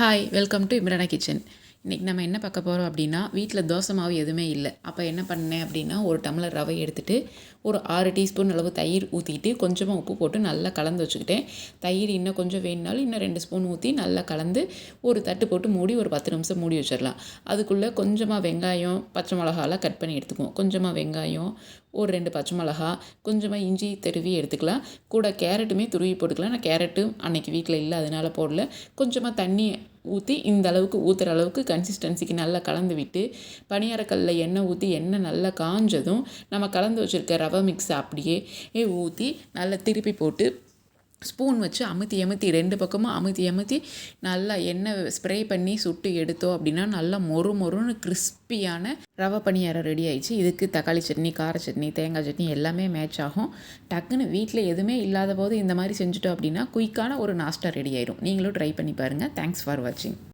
Hi welcome to Imrana kitchen இன்றைக்கி நம்ம என்ன பார்க்க போகிறோம் அப்படின்னா வீட்டில் தோசை மாவு எதுவுமே இல்லை. அப்போ என்ன பண்ணேன் அப்படின்னா ஒரு டம்ளர் ரவை எடுத்துகிட்டு ஒரு ஆறு டீஸ்பூன் அளவு தயிர் ஊற்றிட்டு கொஞ்சமாக உப்பு போட்டு நல்லா கலந்து வச்சுக்கிட்டேன். தயிர் இன்னும் கொஞ்சம் வேணுனாலும் இன்னும் ரெண்டு ஸ்பூன் ஊற்றி நல்லா கலந்து ஒரு தட்டு போட்டு மூடி ஒரு பத்து நிமிஷம் மூடி வச்சிடலாம். அதுக்குள்ளே கொஞ்சமாக வெங்காயம் பச்சை மிளகாலாம் கட் பண்ணி எடுத்துக்குவோம். கொஞ்சமாக வெங்காயம் ஒரு ரெண்டு பச்சை மிளகா கொஞ்சமாக இஞ்சி தெருவி எடுத்துக்கலாம். கூட கேரட்டுமே துருவி போட்டுக்கலாம். நான் கேரட்டும் அன்றைக்கி வீட்டில் இல்லை அதனால் போடல. கொஞ்சமாக தண்ணி ஊற்றி இந்த அளவுக்கு ஊற்றுற அளவுக்கு கன்சிஸ்டன்சிக்கு நல்லா கலந்து விட்டு பணியாரக்கல்லில் எண்ணெய் ஊற்றி எண்ணெய் நல்லா காஞ்சதும் நம்ம கலந்து வச்சுருக்க ரவை மிக்ஸை அப்படியே ஊற்றி நல்லா திருப்பி போட்டு ஸ்பூன் வச்சு அமுத்தி அமுத்தி ரெண்டு பக்கமும் அமுத்தி அமுத்தி நல்லா எண்ணெய் ஸ்ப்ரே பண்ணி சுட்டு எடுத்தோம் அப்படின்னா நல்லா மொறு மொறுன்னு கிறிஸ்பியான ரவை பணியாரம் ரெடி ஆயிடுச்சு. இதுக்கு தக்காளி சட்னி கார சட்னி தேங்காய் சட்னி எல்லாமே மேட்ச் ஆகும். டக்குன்னு வீட்டில் எதுவுமே இல்லாத போது இந்த மாதிரி செஞ்சுட்டோம் அப்படின்னா குயிக்கான ஒரு நாஸ்டா ரெடி ஆயிடும் நீங்களும் ட்ரை பண்ணி பாருங்கள் தேங்க்ஸ் ஃபார் வாட்சிங்